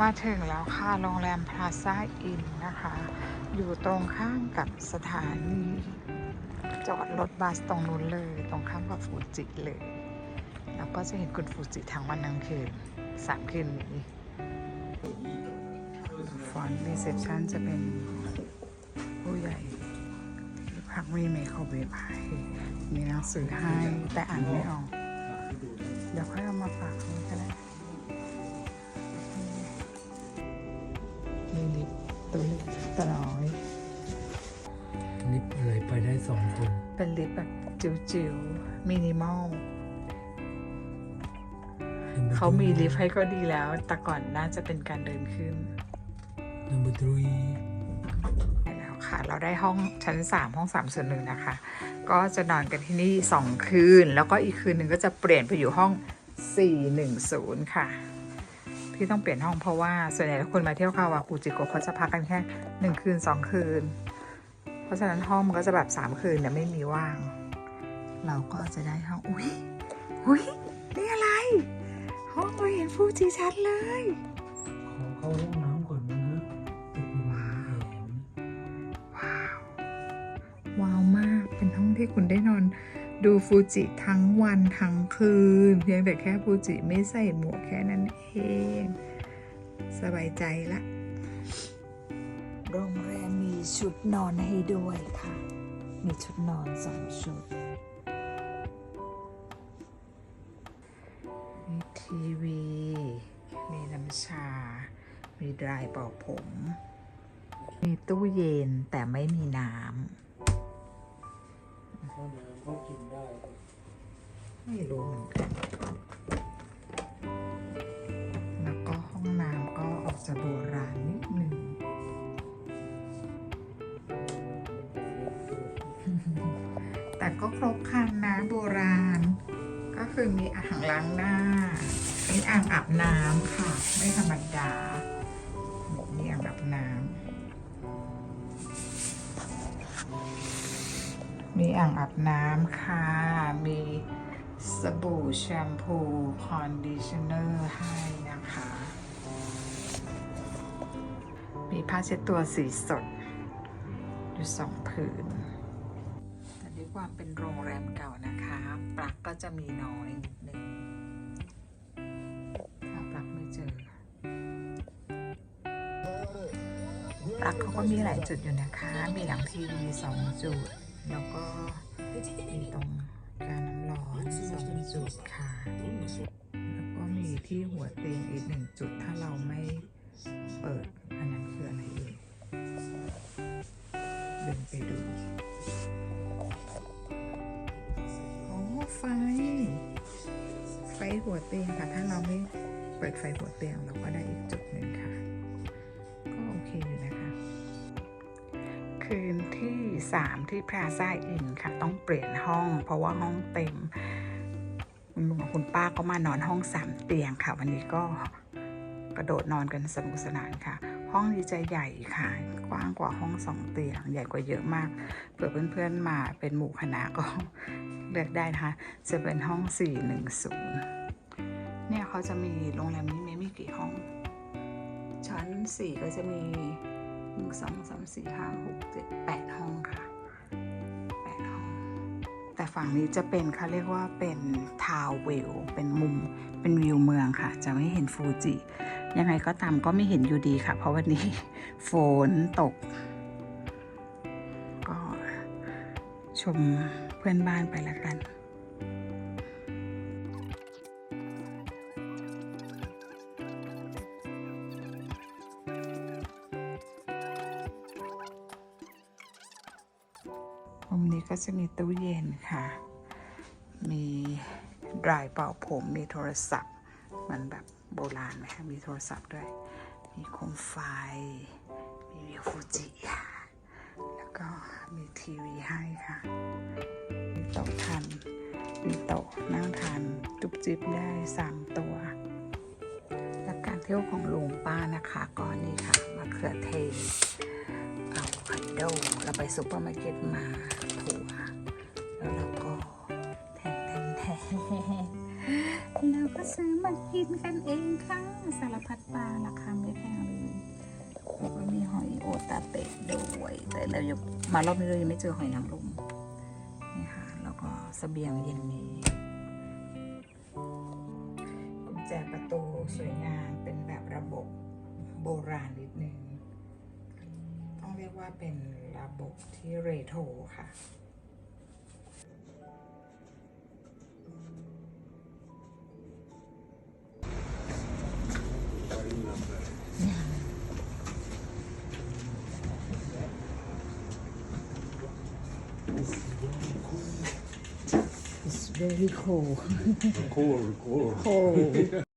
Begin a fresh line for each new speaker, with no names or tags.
มาถึงแล้วค่ะ โรงแรมพลาซ่าอินนะคะ อยู่ตรงข้ามกับสถานี จอดรถบัสตรงนู้นเลย ตรงข้ามกับฟูจิเลย แล้วก็จะเห็นคุณฟูจิทั้งวันทั้งคืนสามคืนนี้ฟอนต์รีเซพชันจะเป็นผู้ใหญ่ที่พักรีเมคเขาเวฟให้มีหนังสือให้แต่อ่านไม่ออก เดี๋ยวค่อยเอามาฝากเขาก็ได้ ต์ตัวเล็กตัวน้อย
ลิฟต์อะไรไปได้สองคน
เป็นลิฟต์แบบจิ๋วๆ มินิมอลเขามีลิฟต์ให้ก็ดีแล้ว แต่ก่อนน่าจะเป็นการเดินขึ้น
นัมเบอร์ทรี
ได้แล้วค่ะ เราได้ห้องชั้น 3 ห้อง3ส่วนหนึ่งนะคะ ก็จะนอนกันที่นี่ 2 คืน แล้วก็อีกคืนหนึ่งก็จะเปลี่ยนไปอยู่ห้อง 410 ค่ะ ที่ต้องเปลี่ยนห้องเพราะว่าส่วนใหญ่แล้วคนมาเที่ยวคาวากุจิโกะเขาจะพักกันแค่1คืน2คืน เพราะฉะนั้นห้องมันก็จะแบบ3คืนเนี่ยไม่มีว่าง เราก็จะได้ห้องอุ้ยอุ้ยนี่อะไร ห้องเราเห็นฟูจิชัดเลย
ขอเข้าห้องน้ำก่อนนะติดมาแหม
ว้าวว้าวมากเป็นห้องที่คุณได้นอน ดูฟูจิทั้งวันทั้งคืน เพียงแต่แค่ฟูจิไม่ใส่หมวกแค่นั้นเอง สบายใจละ โรงแรมมีชุดนอนให้ด้วยค่ะ มีชุดนอนสองชุด มีทีวี มีน้ำชา มีดรายเป่าผม มีตู้เย็นแต่ไม่มีน้ำ
ห้องน้ำก็กินได้
ไม่รู้เหมือนกัน แล้วก็ห้องน้ำก็ออกจะโบราณนิดหนึ่ง แต่ก็ครบครันนะโบราณ ก็คือมีอ่างล้างหน้า มีอ่างอาบน้ำค่ะ ไม่ธรรมดา มีอ่างอาบน้ำค่ะ มีสบู่แชมพู คอนดิชเนอร์ให้นะคะ มีผ้าเช็ดตัวสีสด อยู่สองผืน แต่ด้วยความเป็นโรงแรมเก่านะคะ ปลั๊กก็จะมีน้อยนิดนึงหาปลั๊กไม่เจอ ปลั๊กเขาก็มีหลายจุดอยู่นะคะ มีหลังทีวีสองจุด แล้วก็มีตรงการน้ำร้อนสองจุดค่ะ แล้วก็มีที่หัวเตียงอีกหนึ่งจุดถ้าเราไม่เปิด อันนั้นคืออะไรเอ่ยเดินไปดูโอ้ไฟ ไฟหัวเตียงค่ะ ถ้าเราไม่เปิดไฟหัวเตียงเราก็ได้อีกจุดหนึ่งค่ะ ก็โอเคอยู่นะคะ คืนที่ 3 ที่พราซ่าอินค่ะ ต้องเปลี่ยนห้อง เพราะว่าห้องเต็ม คุณลุงกับคุณป้าก็มานอนห้องสามเตียงค่ะ วันนี้ก็กระโดดนอนกันสนุกสนานค่ะ ห้องนี้จะใหญ่ค่ะ กว้างกว่าห้องสองเตียง ใหญ่กว่าเยอะมาก เผื่อเพื่อนๆมาเป็นหมู่คณะก็เลือกได้นะคะ จะเป็นห้อง 410 เนี่ยเขาจะมีโรงแรมนี้มีไม่กี่ห้อง ชั้น 4 ก็จะมี 1 2 3 4 5 6 7 8ห้าหกเจ็ดแปดห้องค่ะ8ห้อง แต่ฝั่งนี้จะเป็นเขาเรียกว่าเป็นทาวเวิวเป็นมุมเป็นวิวเมืองค่ะ จะไม่เห็นฟูจิ ยังไงก็ตามก็ไม่เห็นอยู่ดีค่ะ เพราะวันนี้ฝนตก ก็ชมเพื่อนบ้านไปละกัน มุมนี้ก็จะมีตู้เย็นค่ะ มีดรายเป่าผม มีโทรศัพท์ มันแบบโบราณไหมคะมีโทรศัพท์ด้วย มีโคมไฟ มีวิวฟูจิค่ะ แล้วก็มีทีวีให้ค่ะ มีโต๊ะทานมีโต๊ะนั่งทานจุบจิบได้สามตัว และการเที่ยวของลุงป้านะคะก็นี่ค่ะมะเขือเทศ ดเราไปซุปเปอร์มาร์เก็ตมาถั่วแล้วเราก็แทนแทนแทนแล้วก็ซื้อมากินกันเองค่ะ สารพัดปลาราคาไม่แพงเลยแล้วก็มีหอยโอตาเตะด้วย แต่เรายังมารอบนี้เรายังไม่เจอหอยนางรมนี่ค่ะ แล้วก็สเสบียงเย็นนี้กุญแจประตูสวยงามเป็นแบบระบบโบราณนิดนึง เรียกว่าเป็นระบบที่เรโทรค่ะ It's very cold.
Cool, cool.
cold